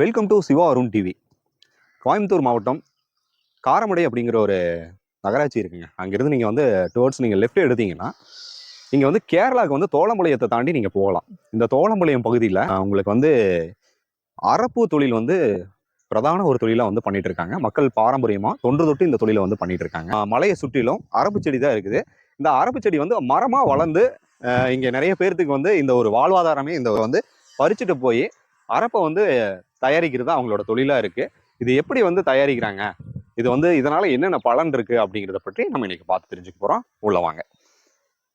Welcome to Siva Arun TV Coimbatore மாவட்டம் காரமடை அப்படிங்கிற ஒரு நகராட்சி இருக்குங்க. அங்கேருந்து நீங்கள் வந்து டுவர்ட்ஸ் நீங்கள் லெஃப்ட் எடுத்தீங்கன்னா நீங்கள் வந்து கேரளாவுக்கு வந்து தோளம்பாளையத்தை தாண்டி நீங்கள் போகலாம். இந்த தோளம்பாளையம் பகுதியில் உங்களுக்கு வந்து அரப்பு தொழில் வந்து பிரதான ஒரு தொழிலாக வந்து பண்ணிட்டு இருக்காங்க மக்கள் பாரம்பரியமாக தொன்று தொட்டு இந்த தொழிலை வந்து பண்ணிட்டு இருக்காங்க மலையை சுற்றிலும் அரப்பு செடி தான் இருக்குது. இந்த அரப்பு செடி வந்து மரமாக வளர்ந்து இங்கே நிறைய பேர்த்துக்கு வந்து இந்த ஒரு வாழ்வாதாரமே இந்த வந்து பறிச்சுட்டு போய் அரப்பை வந்து தயாரிக்கிறது தான் அவங்களோட தொழிலாக இருக்குது இது எப்படி வந்து தயாரிக்கிறாங்க? இது வந்து இதனால் என்னென்ன பலன் இருக்குது அப்படிங்கிறத பற்றி நம்ம இன்றைக்கி பார்த்து தெரிஞ்சுக்க போகிறோம் உள்ள வாங்க.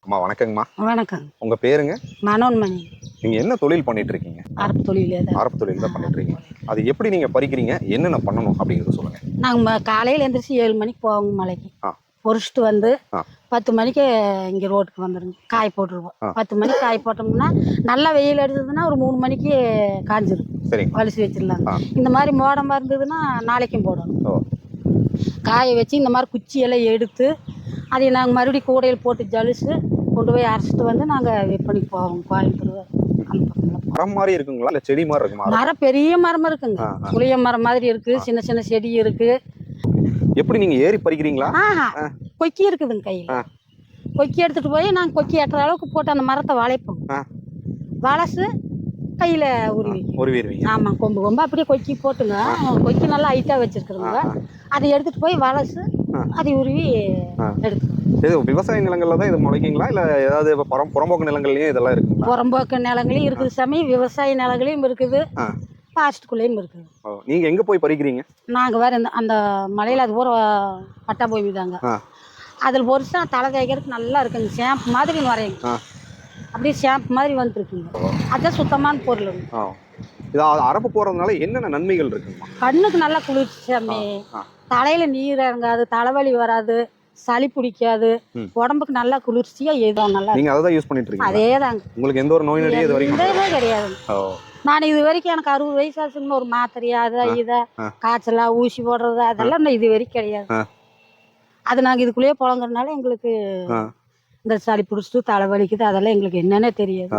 அம்மா வணக்கங்கம்மா. வணக்கம். உங்க பேருங்க? மனோன்மணி. நீங்க என்ன தொழில் பண்ணிட்டு இருக்கீங்க அரப்பு தொழில் தான். அரப்பு தொழில் தான் பண்ணிட்டு இருக்கீங்க அது எப்படி நீங்க பறிக்கிறீங்க? என்னென்ன பண்ணணும் அப்படிங்கறத சொல்லுங்க. நாங்கள் காலையில் எழுந்திரிச்சு ஏழு மணிக்கு போவோங்க மலைக்கு. பொறிச்சிட்டு வந்து. பத்து மணிக்கு இங்கே ரோட்டுக்கு வந்துடுங்க காய போட்டுருவோம். பத்து மணிக்கு காய போட்டோம்னா நல்லா வெயில் அடிச்சதுன்னா ஒரு மூணு மணிக்கு சரிங்க. வலிச்சு வச்சிடலாம். இந்த மாதிரி மோடமாக இருந்ததுன்னா நாளைக்கும் போடணும். காய வச்சு இந்த மாதிரி குச்சியெல்லாம் எடுத்து அதை நாங்கள் மறுபடியும் கூடையில் போட்டு ஜலிச்சு கொண்டு போய் அரைச்சிட்டு வந்து நாங்கள் விற்பனைக்கு போவோம்? கோயம்புத்தூர். மரம் மாதிரி இருக்குங்களா? இல்ல செடி மாதிரி இருக்குமா? மரம் பெரிய மரம் இருக்குங்க. புளிய மரம் மாதிரி இருக்கு. சின்ன சின்ன செடி இருக்கு. எப்படி நீங்க ஏறி பறிக்கிறீங்களா? கொக்கி இருக்குதுங்க கையில். கொக்கி எடுத்துட்டு போய் நாங்கள் கொக்கி எட்டுற அளவுக்கு போட்டு அந்த மரத்தை வளைப்போம் ஆ. வளைச்சு கையில உருவி உருவிடுவீங்க. ஆமா கொம்பு கொம்பு அப்படியே கொக்கி போட்டுங்க. கொக்கி நல்லா ஹைட்டா வச்சிருக்கிறோங்க அதை எடுத்துட்டு போய் வளைச்சு ஆ. அதை உருவி ஆ. இது விவசாய நிலங்கள்ல தான் இது முளைக்குங்களா? இல்ல ஏதாவது இப்ப புறம் புறம்போக்கு நிலங்கள்லயும் இதெல்லாம் இருக்குங்களா? புறம்போக்கு நிலங்களையும் இருக்குது சாமி. விவசாய நிலங்களையும் இருக்குது. ஃபாரஸ்ட்டுக்குள்ளேயும் இருக்குது. ஓ, நீங்க எங்க போய் பறிக்கிறீங்க? நாங்கள் வேற இந்த அந்த மலையில் அது பூரா பட்டா பூமி தாங்க. அதில் பொரிசா தலை தேய்க்கிறதுக்கு நல்லா இருக்குங்க. ஷாம்பு மாதிரி வரையுங்க. அப்படியே ஷாம்பு மாதிரி வந்துருக்குங்க. அதுதான் சுத்தமான பொருளுங்க ஆ. இது அரப்பு போறதுனால என்னென்ன நன்மைகள் இருக்குங்கம்மா? கண்ணுக்கு நல்லா குளிர்ச்சி சாமி. தலையில நீர் இறங்காது தலைவலி வராது. சளி பிடிக்காது. உடம்புக்கு நல்லா குளிர்ச்சியா ஏதோ நல்லா நீங்க அதை தான் யூஸ் பண்ணிட்டு இருக்கீங்க அதே தாங்க உங்களுக்கு எந்த ஒரு நோய் நொடியும் இது வரைக்கும் எதுவுமே கிடையாது. நான் இது வரைக்கும் எனக்கு அறுபது வயசு ஆச்சுன்னு ஒரு மாத்திரையா அதை இதை. காய்ச்சலா ஊசி போடுறது அதெல்லாம் நான் இது வரைக்கும் கிடையாது. அது நாங்கள் இதுக்குள்ளேயே புழங்குறதுனால எங்களுக்கு. இந்த சளி பிடிச்சிட்டு தலை வலிக்குது அதெல்லாம் எங்களுக்கு என்னன்னே தெரியாது.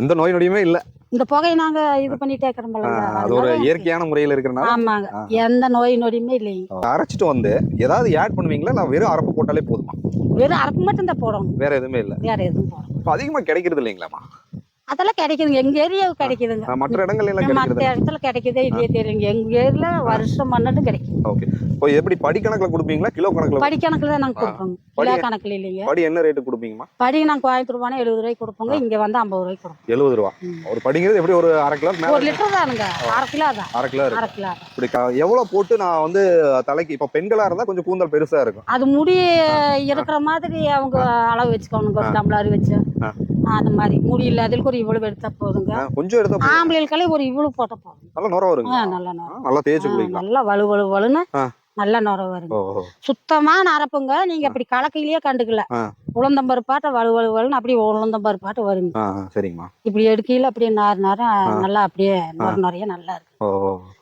எந்த நோய் நொடியுமே இல்ல. இந்த புகையை நாங்க இது பண்ணிட்டே இருக்கிறோம் அது ஒரு இயற்கையான முறையில் இருக்கிறனால? ஆமாங்க. எந்த நோய் நொடியுமே இல்லைங்க. அரைச்சிட்டு வந்து ஏதாவது ஆட் பண்ணுவீங்களா? நான் வெறும் அரப்பு போட்டாலே போதுமா? வெறும் அரப்பு மட்டும் தான் போடணும் வேற எதுவுமே இல்ல. வேற எதுவும் அதிகமா கிடைக்கிறது இல்லைங்களாமா அதெல்லாம் கிடைக்குதுங்க. எங்க ஏரியாவுக்கு கிடைக்குதுங்க. மற்ற இடங்கள்ல எல்லாம் மற்ற இடத்துல கிடைக்குதே இல்லையே தெரியுங்க எங்க ஏரியால வருஷம் மண்ணுட்டு கிடைக்கும். ஓகே. இப்போ எப்படி படி கணக்குல கொடுப்பீங்களா? கிலோ கணக்குல படி கணக்குல தான் நாங்க. கொடுப்போம் கிலோ கணக்குல இல்லைங்க. படி என்ன ரேட்டு கொடுப்பீங்கம்மா? படி நாங்க கோயம்புத்தூர் போனா எழுபது ரூபாய்க்கு கொடுப்போங்க. இங்க வந்து ஐம்பது ரூபாய்க்கு கொடுப்போம். எழுபது ரூபா. ஒரு படிங்கிறது எப்படி ஒரு அரை கிலோ ஒரு லிட்டர் தானுங்க. அரை கிலோ தான். அரை கிலோ அரை கிலோ இப்படி எவ்வளவு போட்டு நான் வந்து தலைக்கு இப்ப பெண்களா இருந்தா கொஞ்சம் கூந்தல் பெருசா இருக்கும். அது முடி இருக்கிற மாதிரி அவங்க அளவு வச்சுக்கோணுங்க. ஒரு. டம்ளர் வச்சு. அந்த மாதிரி. முடி இல்லாதவங்களுக்கு ஒரு இவ்வளவு எடுத்தா போதுங்க. கொஞ்சம் எடுத்தா போதும். ஆம்பளைகளுக்கெல்லாம் ஒரு இவ்வளவு போட்டா போதும். நல்லா நுர வருங்க. நல்லா நுர நல்லா தேய்ச்சி ஆ, குடிக்கலாம். நல்லா வலு வலு வலுன்னு. நல்லா நுர வருங்க. சுத்தமான அரப்புங்க. நீங்க அப்படி கலக்கையிலேயே கண்டுக்கல. உளுந்தம்பருப்பாட்ட வலு வலு வலுன்னு அப்படியே உளுந்தம்பருப்பாட்ட வருங்க. சரிங்கம்மா. இப்படி எடுக்கையில அப்படியே நார் நார நல்லா அப்படியே நுர நுறைய நல்லா இருக்கு.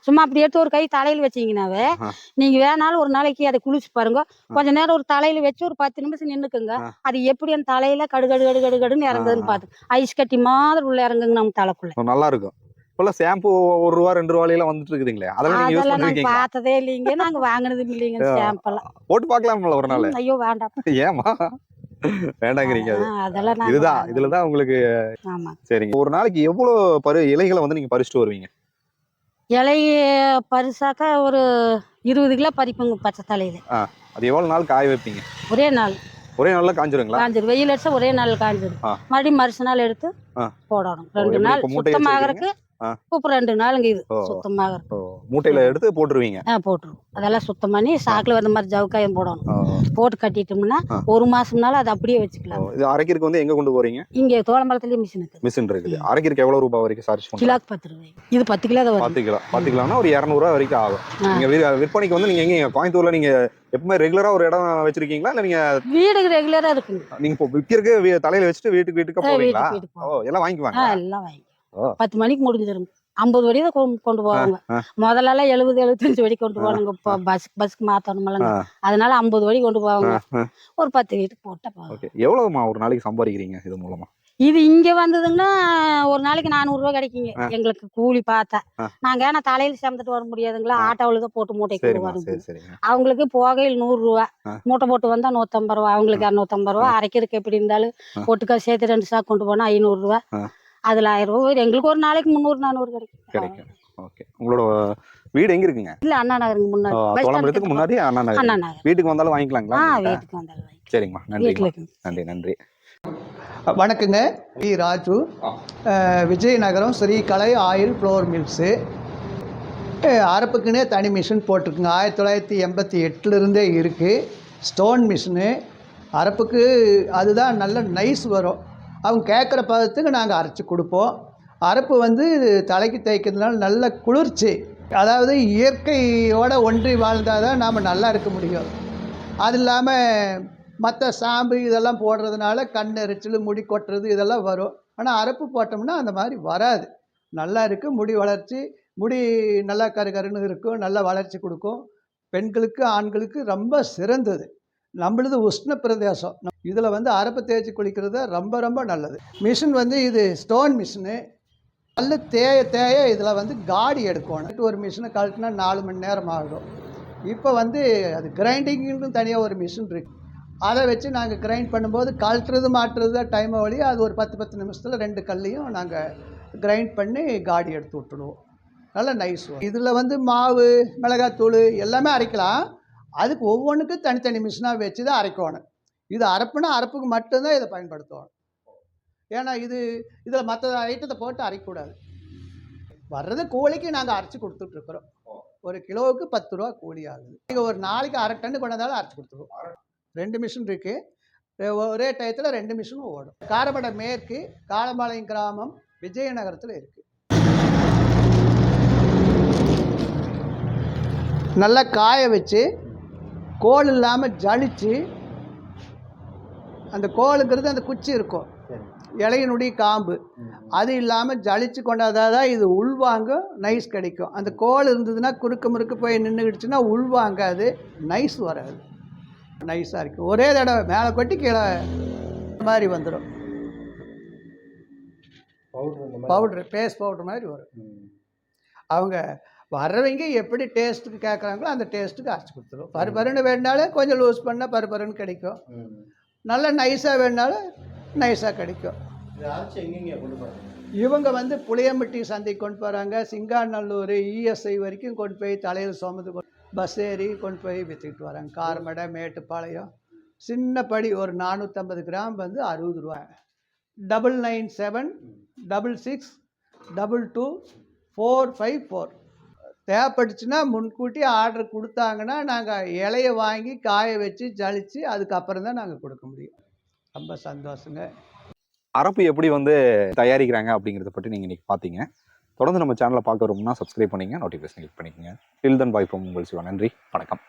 சும்மா அப்படி எடுத்து ஒரு கை தலையில வச்சீங்கன்னாவே ஆ. நீங்க வேணாலும் ஒரு நாளைக்கு அதை குளிச்சு பாருங்க. கொஞ்ச நேரம் ஒரு தலையில வச்சு ஒரு பத்து நிமிஷம் நின்னுக்குங்க. அது எப்படி அந்த தலையில கடு கடு கடு கடு கடுன்னு இறங்குதுன்னு ஆ. பாத்து ஐஸ் கட்டி மாதிரி உள்ள இறங்குங்க நம்ம தலைக்குள்ள. நல்லா இருக்கும் இப்பெல்லாம் ஷாம்பு ஒரு ரூபா ரெண்டு ரூபாயில வந்துட்டு இருக்குதுங்களே? அதெல்லாம் நீங்க யூஸ் பண்ணிருக்கீங்களா? பார்த்ததே இல்லைங்க. நாங்க வாங்கினது இல்லைங்க. ஷாம்பெல்லாம் போட்டு பார்க்கலாம்ல ஒரு நாள். ஐயோ வேண்டாம். ஏமா வேண்டாங்கிறீங்க அதெல்லாம் இதுதான். இதுலதான் உங்களுக்கு ஆமா. சரிங்க. ஒரு நாளைக்கு எவ்வளவு பரு இலைகளை வந்து நீங்க பறிச்சுட்டு வருவீங்க? இலை பரிசாக்கா ஒரு இருபது கிலோ பறிப்போங்க பச்சை தலையில. அது எவ்வளவு நாள் காய வைப்பீங்க? ஒரே நாள். ஒரே நாள்ல காஞ்சிருங்களா? காஞ்சிரும். வெயில் அடிச்சா ஒரே நாள் காஞ்சிரும். ஆ. மறுபடியும் மறுச நாள் எடுத்து ஆ. போடணும். ரெண்டு எப்படி நாள் இப்ப சுத்தமாகறதுக்கு ஆ. இப்போ ரெண்டு நாளுங்க இது. சுத்தமாக மூட்டையில எடுத்து போட்டுருவீங்க. ஆ போட்டுருவோம். அதெல்லாம் சுத்தம் பண்ணி சாக்கில் வந்த மாதிரி ஜவுக்காயம் போடணும். போட்டு கட்டிட்டோம்னா. ஒரு மாசம்னாலும் அதை அப்படியே வச்சுக்கலாம். இது அரைக்கிறதுக்கு வந்து எங்க கொண்டு போறீங்க? இங்கே தோளம்பலத்துலேயே மிஷின் இருக்குது மிஷின் இருக்குது. அரைக்கிறதுக்கு எவ்வளவு ரூபாய் வரைக்கும் சார்ஜ் கிலோக்கு பத்து ரூபாய். இது பத்து கிலோ தான் பத்து கிலோ பத்து கிலோனா ஒரு இரநூறுவா வரைக்கும் ஆகும். நீங்க விற்பனைக்கு வந்து நீங்க எங்க கோயம்புத்தூர்ல நீங்க எப்பவுமே ரெகுலரா ஒரு இடம் வச்சிருக்கீங்களா? இல்ல நீங்க வீடுக்கு ரெகுலராக இருக்குங்க. நீங்க இப்போ விற்கிறதுக்கு வீ- தலையில வச்சுட்டு வீட்டுக்கு வீட்டுக்கு போவீங்களா? ஓ. எல்லாம் வாங்கிக்குவாங்க எல்லாம் வாங்கி. பத்து மணிக்கு முடிஞ்சிரும் ஐம்பது வடி தான் கொண்டு போவாங்க. ஆ. முதல்லலாம் எழுபது எழுபத்தஞ்சு வடி கொண்டு போவானுங்க. இப்போ பஸ் பஸ்க்கு மாற்றணுமில்லங்க ஆ. அதனால ஐம்பது வடி கொண்டு போவாங்க. ஒரு பத்து வீட்டுக்கு போட்டா எவ்வளவுமா ஒரு நாளைக்கு சம்பாதிக்கிறீங்க இது மூலமா? இது இங்க வந்ததுங்கன்னா ஒரு நாளைக்கு நானூறுரூவா கிடைக்குங்க. ஆ. எங்களுக்கு கூலி பார்த்தா. நாங்க ஏன்னா தலையில சேர்ந்துட்டு வர முடியாதுங்களா. ஆட்டோவில் தான் போட்டு மூட்டை கொண்டு வரும் அவங்களுக்கு போகையில் நூறுரூவா ஆ. மூட்டை போட்டு வந்தா நூற்றம்பது ரூபா அவங்களுக்கு இரநூத்தம்பது ரூபா அரைக்கிறதுக்கு எப்படி இருந்தாலும். ஒட்டுக்கா சேர்த்து ரெண்டு சாக்கு கொண்டு போனா ஐநூறுரூவா ஆ. அதுல ஆயிரம் ரூபா வரும். எங்களுக்கு ஒரு நாளைக்கு முந்நூறு நானூறு கிடைக்கும். கிடைக்கும். ஓகே உங்களோட வீடு எங்க இருக்குங்க? இல்ல அண்ணா நகருக்கு முன்னாடி. ஸ்டாண்டுக்கு முன்னாடி அண்ணா நகர். அண்ணா நகர். வீட்டுக்கு வந்தாலும் வாங்கிக்கலாங்களா? வீட்டுக்கு வந்தாலும் வாங்கி சரிங்கம்மா. நன்றி நன்றி நன்றி. வணக்கங்க. V. Raju. Vijayanagaram Sri Kalai oil flour mills. அரப்புக்குன்னே தனி மிஷின் போட்டிருக்குங்க. ஆயிரத்தி தொள்ளாயிரத்தி எண்பத்தி எட்டுலேருந்தே இருக்குது ஸ்டோன் மிஷினு. அரப்புக்கு அதுதான் நல்ல நைஸ் வரும். அவங்க கேட்குற பதத்துக்கு நாங்கள் அரைச்சி கொடுப்போம். அரப்பு வந்து தலைக்கு தேய்க்கிறதுனால நல்ல குளிர்ச்சி. அதாவது இயற்கையோட ஒன்றி வாழ்ந்தால் தான் நாம் நல்லா இருக்க முடியும். அது இல்லாமல் மற்ற சாம்பு இதெல்லாம் போடுறதுனால கண் எரிச்சல் முடி கொட்டுறது இதெல்லாம் வரும். ஆனால் அரப்பு போட்டோம்னா அந்த மாதிரி வராது. நல்லா இருக்குது முடி வளர்ச்சி. முடி நல்லா கருகருன்னு இருக்கும் நல்லா வளர்ச்சி கொடுக்கும். பெண்களுக்கு ஆண்களுக்கு ரொம்ப சிறந்தது. நம்மளது உஷ்ண பிரதேசம். இதில் வந்து அரப்பு தேய்ச்சி குளிக்கிறது ரொம்ப ரொம்ப நல்லது. மிஷின் வந்து இது ஸ்டோன் மிஷினு. நல்ல தேய தேய இதில் வந்து காடி எடுக்கணும். ஒரு மிஷினை கழட்டினா நாலு மணி நேரம் ஆகும். இப்போ வந்து அது கிரைண்டிங்னு தனியாக ஒரு மிஷின் இருக்குது அதை வச்சு நாங்கள் கிரைண்ட் பண்ணும்போது கழட்டுறது மாட்டுறது தான் டைமை வழி அது ஒரு பத்து பத்து நிமிஷத்தில் ரெண்டு கல்லையும் நாங்கள் கிரைண்ட் பண்ணி காடி எடுத்து விட்டுடுவோம் நல்லா நைஸ் இதில் வந்து மாவு மிளகாத்தூள் எல்லாமே அரைக்கலாம். அதுக்கு ஒவ்வொன்றுக்கும் தனித்தனி மிஷினாக வச்சு தான் அரைக்கணும். இது அரைப்புனா அரைப்புக்கு மட்டும்தான் இதை பயன்படுத்தணும். ஏன்னா இது இதில் மற்ற ஐட்டத்தை போட்டு அரைக்கக்கூடாது. வர்றது கூலிக்கு நாங்கள் அரைச்சி கொடுத்துட்ருக்குறோம். ஒரு கிலோவுக்கு பத்து ரூபா கூலி ஆகுது. நீங்கள் ஒரு நாளைக்கு அரை டன்னு கொண்டாந்தாலும் அரைச்சி கொடுத்துருவோம். ரெண்டு மிஷின் இருக்குது ஒரே டயத்தில் ரெண்டு மிஷினும் ஓடும். காரமடை மேற்கு காலம்பாளையம் கிராமம் விஜயநகரத்தில் இருக்குது நல்லா காய வச்சு கோல் இல்லாமல் ஜலிச்சு அந்த கோலுங்கிறது அந்த குச்சி இருக்கும். இலையினுடைய காம்பு. அது இல்லாமல் ஜலிச்சு கொண்டாதான் தான் இது உள்வாங்க நைஸ் கிடைக்கும். அந்த கோல் இருந்ததுன்னா குறுக்க முறுக்க போய் நின்றுக்கிடுச்சுன்னா உள்வாங்காது நைஸ் வராது. நைஸாக இருக்குது ஒரே தடவை மேலே கொட்டி கீழே மாதிரி வந்துடும் பவுட்ரு பேஸ்ட் பவுட்ரு மாதிரி வரும். அவங்க வர்றவங்க எப்படி டேஸ்ட்டுக்கு கேட்குறாங்களோ அந்த டேஸ்ட்டுக்கு அரைச்சி கொடுத்துரும். பருப்பருன்னு வேணுனாலும் கொஞ்சம் லூஸ் பண்ணால் பருப்பருன்னு கிடைக்கும். நல்லா நைஸாக வேணுனாலும் நைஸாக கிடைக்கும். இவங்க வந்து புளியம்பட்டி சந்தைக்கு கொண்டு போகிறாங்க சிங்காநல்லூர் இஎஸ்ஐ வரைக்கும் கொண்டு போய் தலையில் சுமந்து பஸ் ஏறி கொண்டு போய் விற்றுக்கிட்டு வராங்க. காரமடை மேட்டுப்பாளையம். சின்ன படி ஒரு நானூற்றம்பது கிராம் வந்து அறுபது ரூபா. Double nine seven double six double two four five four தேவைப்பட்டுச்சுன்னா முன்கூட்டி ஆர்டர் கொடுத்தாங்கன்னா நாங்கள் இலைய வாங்கி காய வச்சு ஜலித்து அதுக்கப்புறம் தான் நாங்கள் கொடுக்க முடியும். ரொம்ப சந்தோஷங்க. அரப்பு எப்படி வந்து தயாரிக்கிறாங்க அப்படிங்கிறத பற்றி நீங்கள் இன்றைக்கி பார்த்தீங்க. தொடர்ந்து நம்ம சேனலை பார்க்க வரும்னா சப்ஸ்கிரைப் பண்ணிங்க நோட்டிஃபிகேஷன் கிளிக் பண்ணிக்கோங்க. டில் தன் வாய்ப்பும் உங்கள் சிவா. நன்றி வணக்கம்.